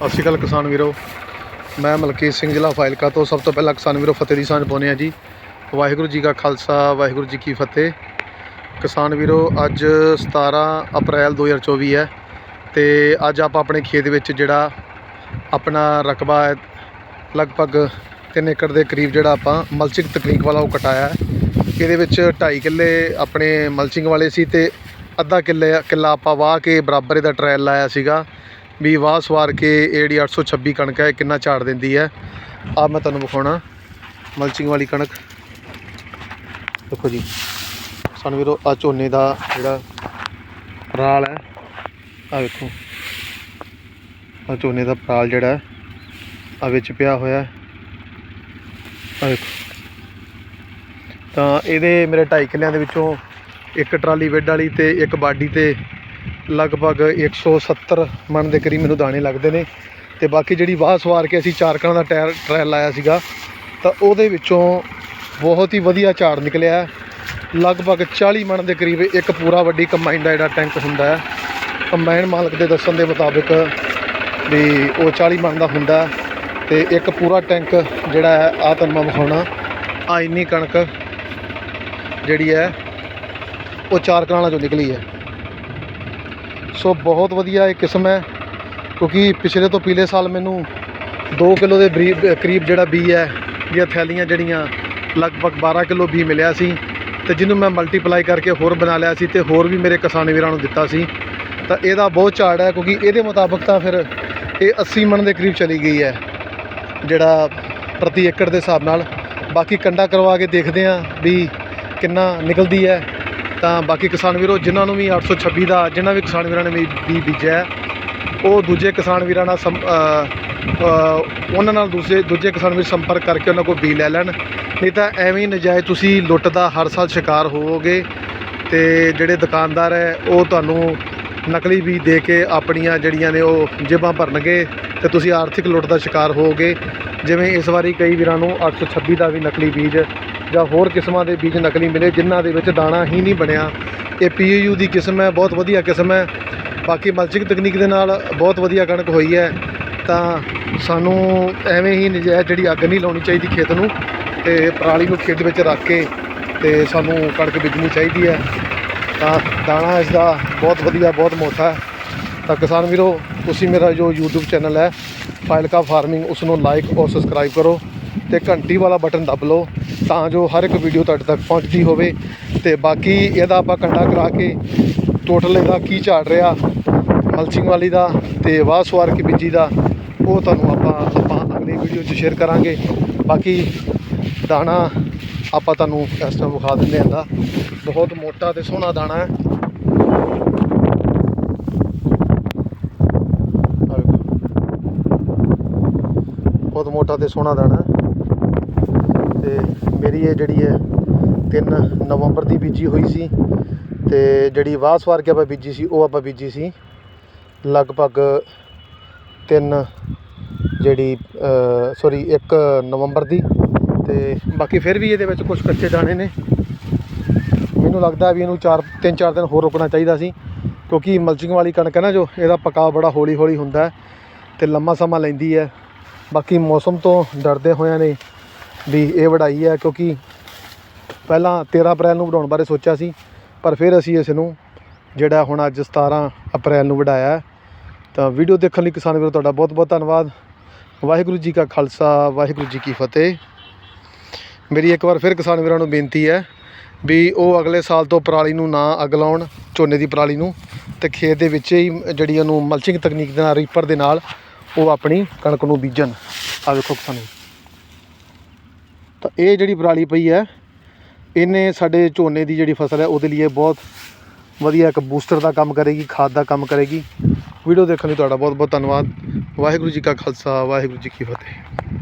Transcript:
ਸਤਿ ਸ਼੍ਰੀ ਅਕਾਲ ਕਿਸਾਨ ਵੀਰੋ। ਮੈਂ ਮਲਕੀਤ ਸਿੰਘ ਜ਼ਿਲ੍ਹਾ ਫਾਇਲਕਾ ਤੋਂ। ਸਭ ਤੋਂ ਪਹਿਲਾਂ ਕਿਸਾਨ ਵੀਰੋ, ਫਤਿਹ ਦੀ ਸਾਂਝ ਪਾਉਂਦੇ ਹਾਂ ਜੀ। ਵਾਹਿਗੁਰੂ ਜੀ ਕਾ ਖਾਲਸਾ, ਵਾਹਿਗੁਰੂ ਜੀ ਕੀ ਫਤਿਹ। ਕਿਸਾਨ ਵੀਰੋ, ਅੱਜ 17 ਅਪ੍ਰੈਲ 2024 ਹੈ ਤੇ ਅੱਜ ਆਪਾਂ ਆਪਣੇ ਖੇਤ ਵਿੱਚ ਜਿਹੜਾ ਆਪਣਾ ਰਕਬਾ ਹੈ, ਲਗਭਗ 3 ਏਕੜ ਦੇ ਕਰੀਬ ਜਿਹੜਾ ਆਪਾਂ ਮਲਚਿੰਗ ਤਕਨੀਕ ਵਾਲਾ ਉਹ ਕਟਾਇਆ ਹੈ। ਇਹਦੇ ਵਿੱਚ 2.5 ਕਿੱਲੇ ਆਪਣੇ ਮਲਚਿੰਗ ਵਾਲੇ ਸੀ ਤੇ ਅੱਧਾ ਕਿੱਲੇ, ਕਿੱਲਾ ਆਪਾਂ ਵਾਹ ਕੇ ਬਰਾਬਰ ਇਹਦਾ ਟ੍ਰਾਇਲ ਲਾਇਆ ਸੀਗਾ। ਵੀ ਵਾਹ ਸਵਾਰ ਕੇ ਇਹ ਜਿਹੜੀ 826 ਕਣਕ ਹੈ, ਇਹ ਕਿੰਨਾ ਝਾੜ ਦਿੰਦੀ ਹੈ। ਆ ਮੈਂ ਤੁਹਾਨੂੰ ਵਿਖਾਉਣਾ, ਮਲਚਿੰਗ ਵਾਲੀ ਕਣਕ। ਦੇਖੋ ਜੀ, ਸਾਨੂੰ ਵੀਰੋ ਆ ਝੋਨੇ ਦਾ ਜਿਹੜਾ ਪਰਾਲ ਹੈ ਆ ਵੇਖੋ। ਆ ਝੋਨੇ ਦਾ ਪਰਾਲ ਜਿਹੜਾ ਹੈ ਆ ਵਿੱਚ ਪਿਆ ਹੋਇਆ ਆ ਵੇਖੋ। ਤਾਂ ਇਹਦੇ ਮੇਰੇ 2.5 ਕਿੱਲਿਆਂ ਦੇ ਵਿੱਚੋਂ ਇੱਕ ਟਰਾਲੀ ਵੈਡ ਵਾਲੀ ਤੇ ਇੱਕ ਬਾਡੀ ਤੇ ਲਗਭਗ 170 ਮਣ ਦੇ ਕਰੀਬ ਮੈਨੂੰ ਦਾਣੇ ਲੱਗਦੇ ਨੇ ਤੇ ਬਾਕੀ ਜਿਹੜੀ ਵਾਹ ਸਵਾਰ ਕੇ ਅਸੀਂ ਚਾਰ ਕਣਾਂ ਦਾ ਟਾਇਰ ਟਰਾਇਲ ਲਾਇਆ ਸੀਗਾ, ਤਾਂ ਉਹਦੇ ਵਿੱਚੋਂ ਬਹੁਤ ਹੀ ਵਧੀਆ ਝਾੜ ਨਿਕਲਿਆ ਲਗਭਗ 40 ਮਣ ਦੇ ਕਰੀਬ ਇੱਕ ਪੂਰਾ ਵੱਡੀ ਕੰਬਾਈਨ ਦਾ ਜਿਹੜਾ ਟੈਂਕ ਹੁੰਦਾ ਹੈ। ਕੰਬਾਈਨ ਮਾਲਕ ਦੇ ਦੱਸਣ ਦੇ ਮੁਤਾਬਿਕ ਵੀ ਉਹ 40 ਮਣ ਦਾ ਹੁੰਦਾ ਹੈ ਤੇ ਇੱਕ ਪੂਰਾ ਟੈਂਕ ਜਿਹੜਾ ਹੈ ਆ ਤੁਹਾਨੂੰ ਮੈਂ ਵਿਖਾਉਣਾ। ਆ ਇੰਨੀ ਕਣਕ ਜਿਹੜੀ ਹੈ, ਉਹ ਚਾਰ ਕਨਾਲਾਂ ਚੋਂ ਨਿਕਲੀ ਹੈ। ਸੋ ਬਹੁਤ ਵਧੀਆ ਇਹ ਕਿਸਮ ਹੈ, ਕਿਉਂਕਿ ਪਿਛਲੇ ਤੋਂ ਪਿਛਲੇ ਸਾਲ ਮੈਨੂੰ 2 ਕਿਲੋ ਦੇ ਬਰੀ- ਕਰੀਬ ਜਿਹੜਾ ਬੀ ਹੈ, ਦੀਆਂ ਥੈਲੀਆਂ ਜਿਹੜੀਆਂ ਲਗਭਗ 12 ਕਿਲੋ ਬੀ ਮਿਲਿਆ ਸੀ ਤੇ ਜਿਹਨੂੰ ਮੈਂ ਮਲਟੀਪਲਾਈ ਕਰਕੇ ਹੋਰ ਬਣਾ ਲਿਆ ਸੀ ਤੇ ਹੋਰ ਵੀ ਮੇਰੇ ਕਿਸਾਨ ਵੀਰਾਂ ਨੂੰ ਦਿੱਤਾ ਸੀ। ਤਾਂ ਇਹਦਾ ਬਹੁਤ ਝਾੜ ਹੈ, ਕਿਉਂਕਿ ਇਹਦੇ ਮੁਤਾਬਕ ਤਾਂ ਫਿਰ ਇਹ 80 ਮਣ ਦੇ ਕਰੀਬ ਚਲੀ ਗਈ ਹੈ, ਜਿਹੜਾ ਪ੍ਰਤੀ ਏਕੜ ਦੇ ਹਿਸਾਬ ਨਾਲ। ਬਾਕੀ ਕੰਡਾ ਕਰਵਾ ਕੇ ਦੇਖਦੇ ਹਾਂ ਵੀ ਕਿੰਨਾ ਨਿਕਲਦੀ ਹੈ। ਤਾਂ ਬਾਕੀ ਕਿਸਾਨ ਵੀਰੋ, ਜਿਨ੍ਹਾਂ ਨੂੰ ਵੀ 826 ਦਾ, ਜਿਨ੍ਹਾਂ ਵੀ ਕਿਸਾਨ ਵੀਰਾਂ ਨੇ ਵੀ ਬੀਜ ਬੀਜਿਆ ਉਹ ਦੂਜੇ ਕਿਸਾਨ ਵੀਰਾਂ ਨਾਲ ਸੰ- ਉਹਨਾਂ ਨਾਲ ਦੂਜੇ ਦੂਜੇ ਕਿਸਾਨ ਵੀਰ ਸੰਪਰਕ ਕਰਕੇ ਉਹਨਾਂ ਕੋਲ ਬੀਜ ਲੈ ਲੈਣ। ਨਹੀਂ ਤਾਂ ਐਵੇਂ ਹੀ ਨਜਾਇਜ਼ ਤੁਸੀਂ ਲੁੱਟ ਦਾ ਹਰ ਸਾਲ ਸ਼ਿਕਾਰ ਹੋਵੋਗੇ ਤੇ ਜਿਹੜੇ ਦੁਕਾਨਦਾਰ ਹੈ, ਉਹ ਤੁਹਾਨੂੰ ਨਕਲੀ ਬੀਜ ਦੇ ਕੇ ਆਪਣੀਆਂ ਜਿਹੜੀਆਂ ਨੇ ਉਹ ਜੇਬਾਂ ਭਰਨਗੇ ਤੇ ਤੁਸੀਂ ਆਰਥਿਕ ਲੁੱਟ ਦਾ ਸ਼ਿਕਾਰ ਹੋਵੋਗੇ। ਜਿਵੇਂ ਇਸ ਵਾਰੀ ਕਈ ਵੀਰਾਂ ਨੂੰ 826 ਦਾ ਵੀ ਨਕਲੀ ਬੀਜ ਜਾਂ ਹੋਰ ਕਿਸਮਾਂ ਦੇ ਬੀਜ ਨਕਲੀ ਮਿਲੇ ਜਿਨ੍ਹਾਂ ਦੇ ਵਿੱਚ ਦਾਣਾ ਹੀ ਨਹੀਂ ਬਣਿਆ। ਇਹ ਪੀਯੂ ਦੀ ਕਿਸਮ ਹੈ, ਬਹੁਤ ਵਧੀਆ ਕਿਸਮ ਹੈ। ਬਾਕੀ ਮਲਚਿੰਗ ਤਕਨੀਕ ਦੇ ਨਾਲ ਬਹੁਤ ਵਧੀਆ ਕਣਕ ਹੋਈ ਹੈ। ਤਾਂ ਸਾਨੂੰ ਐਵੇਂ ਹੀ ਨਜਾਇਜ਼ ਜਿਹੜੀ ਅੱਗ ਨਹੀਂ ਲਾਉਣੀ ਚਾਹੀਦੀ ਖੇਤ ਨੂੰ ਤੇ ਪਰਾਲੀ ਨੂੰ ਖੇਤ ਵਿੱਚ ਰੱਖ ਕੇ ਤੇ ਸਾਨੂੰ ਕਣਕ ਬੀਜਣੀ ਚਾਹੀਦੀ ਹੈ। ਤਾਂ ਦਾਣਾ ਇਸ ਦਾ ਬਹੁਤ ਵਧੀਆ, ਬਹੁਤ ਮੋਟਾ ਹੈ। ਤਾਂ ਕਿਸਾਨ ਵੀਰੋ, ਤੁਸੀਂ ਮੇਰਾ ਜੋ YouTube ਚੈਨਲ ਹੈ ਫਾਇਲਕਾ ਫਾਰਮਿੰਗ ਉਸ ਨੂੰ ਲਾਈਕ ਔਰ ਸਬਸਕ੍ਰਾਈਬ ਕਰੋ ਤੇ ਘੰਟੀ ਵਾਲਾ ਬਟਨ ਦਬ ਲਓ। ਤਾਂ ਜੋ ਹਰ ਇੱਕ ਵੀਡੀਓ ਤੁਹਾਡੇ ਤੱਕ ਪਹੁੰਚਦੀ ਹੋਵੇ ਤੇ ਬਾਕੀ ਇਹਦਾ ਆਪਾਂ ਕੰਡਾ ਕਰਾ ਕੇ ਟੋਟਲ ਇਹਦਾ ਕੀ ਝਾੜ ਰਿਹਾ ਮਲਚਿੰਗ ਵਾਲੀ ਦਾ ਤੇ ਵਾਹ ਸਵਾਰ ਕੇ ਬੀਜੀ ਦਾ, ਉਹ ਤੁਹਾਨੂੰ ਆਪਾਂ ਆਪਾਂ ਅਗਲੀ ਵੀਡੀਓ 'ਚ ਸ਼ੇਅਰ ਕਰਾਂਗੇ। ਬਾਕੀ ਦਾਣਾ ਆਪਾਂ ਤੁਹਾਨੂੰ ਇਸ ਟਾਈਮ ਵਿਖਾ ਦਿੰਦੇ ਹਾਂ ਦਾ ਬਹੁਤ ਮੋਟਾ ਤੇ ਸੋਹਣਾ ਦਾਣਾ ਹੈ। ਬਹੁਤ ਮੋਟਾ ਤੇ ਸੋਹਣਾ ਦਾਣਾ ਹੈ। ਤੇ ਮੇਰੀ ਇਹ ਜਿਹੜੀ ਹੈ ਤਿੰਨ ਨਵੰਬਰ ਦੀ ਬੀਜੀ ਹੋਈ ਸੀ ਅਤੇ ਜਿਹੜੀ ਵਾਹ ਸਵਾਰ ਕੇ ਆਪਾਂ ਬੀਜੀ ਸੀ, ਉਹ ਆਪਾਂ ਬੀਜੀ ਸੀ। ਲਗਭਗ ਤਿੰਨ ਜਿਹੜੀ ਸੋਰੀ 1 ਨਵੰਬਰ ਦੀ ਤੇ ਬਾਕੀ ਫਿਰ ਵੀ ਇਹਦੇ ਵਿੱਚ ਕੁਝ ਕੱਚੇ ਦਾਣੇ ਨੇ। ਮੈਨੂੰ ਲੱਗਦਾ ਵੀ ਇਹਨੂੰ 4 3-4 ਦਿਨ ਹੋਰ ਰੁਕਣਾ ਚਾਹੀਦਾ ਸੀ, ਕਿਉਂਕਿ ਮਲਚਿੰਗ ਵਾਲੀ ਕਣਕ ਹੈ ਨਾ ਜੋ, ਇਹਦਾ ਪਕਾਅ ਬੜਾ ਹੌਲੀ ਹੌਲੀ ਹੁੰਦਾ ਹੈ ਤੇ ਲੰਮਾ ਸਮਾਂ ਲੈਂਦੀ ਹੈ। ਬਾਕੀ ਮੌਸਮ ਤੋਂ ਡਰਦੇ ਹੋਇਆਂ ਨੇ ਵੀ ਇਹ ਵਢਾਈ ਹੈ ਕਿਉਂਕਿ ਪਹਿਲਾਂ 13 ਅਪ੍ਰੈਲ ਨੂੰ ਵਢਾਉਣ ਬਾਰੇ ਸੋਚਿਆ ਸੀ, ਪਰ ਫਿਰ ਅਸੀਂ ਇਸ ਨੂੰ ਜਿਹੜਾ ਹੁਣ ਅੱਜ 17 ਅਪ੍ਰੈਲ ਨੂੰ ਵਢਾਇਆ ਤਾਂ ਵੀਡੀਓ ਦੇਖਣ ਲਈ ਕਿਸਾਨ ਵੀਰੋ ਤੁਹਾਡਾ ਬਹੁਤ ਬਹੁਤ ਧੰਨਵਾਦ। ਵਾਹਿਗੁਰੂ ਜੀ ਕਾ ਖਾਲਸਾ, ਵਾਹਿਗੁਰੂ ਜੀ ਕੀ ਫਤਿਹ। ਮੇਰੀ ਇੱਕ ਵਾਰ ਫਿਰ ਕਿਸਾਨ ਵੀਰਾਂ ਨੂੰ ਬੇਨਤੀ ਹੈ ਵੀ ਉਹ ਅਗਲੇ ਸਾਲ ਤੋਂ ਪਰਾਲੀ ਨੂੰ ਨਾ ਅੱਗ ਲਾਉਣ, ਝੋਨੇ ਦੀ ਪਰਾਲੀ ਨੂੰ ਤੇ ਖੇਤ ਦੇ ਵਿੱਚ ਹੀ ਜਿਹੜੀ ਉਹਨੂੰ ਮਲਚਿੰਗ ਤਕਨੀਕ ਦੇ ਨਾਲ, ਰੀਪਰ ਦੇ ਨਾਲ ਉਹ ਆਪਣੀ ਕਣਕ ਨੂੰ ਬੀਜਣ। ਆ ਵੇਖੋ ਕਿਸਾਨ ਤਾਂ ਇਹ ਜਿਹੜੀ ਪਰਾਲੀ ਪਈ ਹੈ, ਇਹਨੇ ਸਾਡੇ ਝੋਨੇ ਦੀ ਜਿਹੜੀ ਫਸਲ ਹੈ, ਉਹਦੇ ਲਈ ਬਹੁਤ ਵਧੀਆ ਇੱਕ ਬੂਸਟਰ ਦਾ ਕੰਮ ਕਰੇਗੀ, ਖਾਦ ਦਾ ਕੰਮ ਕਰੇਗੀ। ਵੀਡੀਓ ਦੇਖਣ ਲਈ ਤੁਹਾਡਾ ਬਹੁਤ ਬਹੁਤ ਧੰਨਵਾਦ। ਵਾਹਿਗੁਰੂ ਜੀ ਕਾ ਖਾਲਸਾ, ਵਾਹਿਗੁਰੂ ਜੀ ਕੀ ਫਤਿਹ।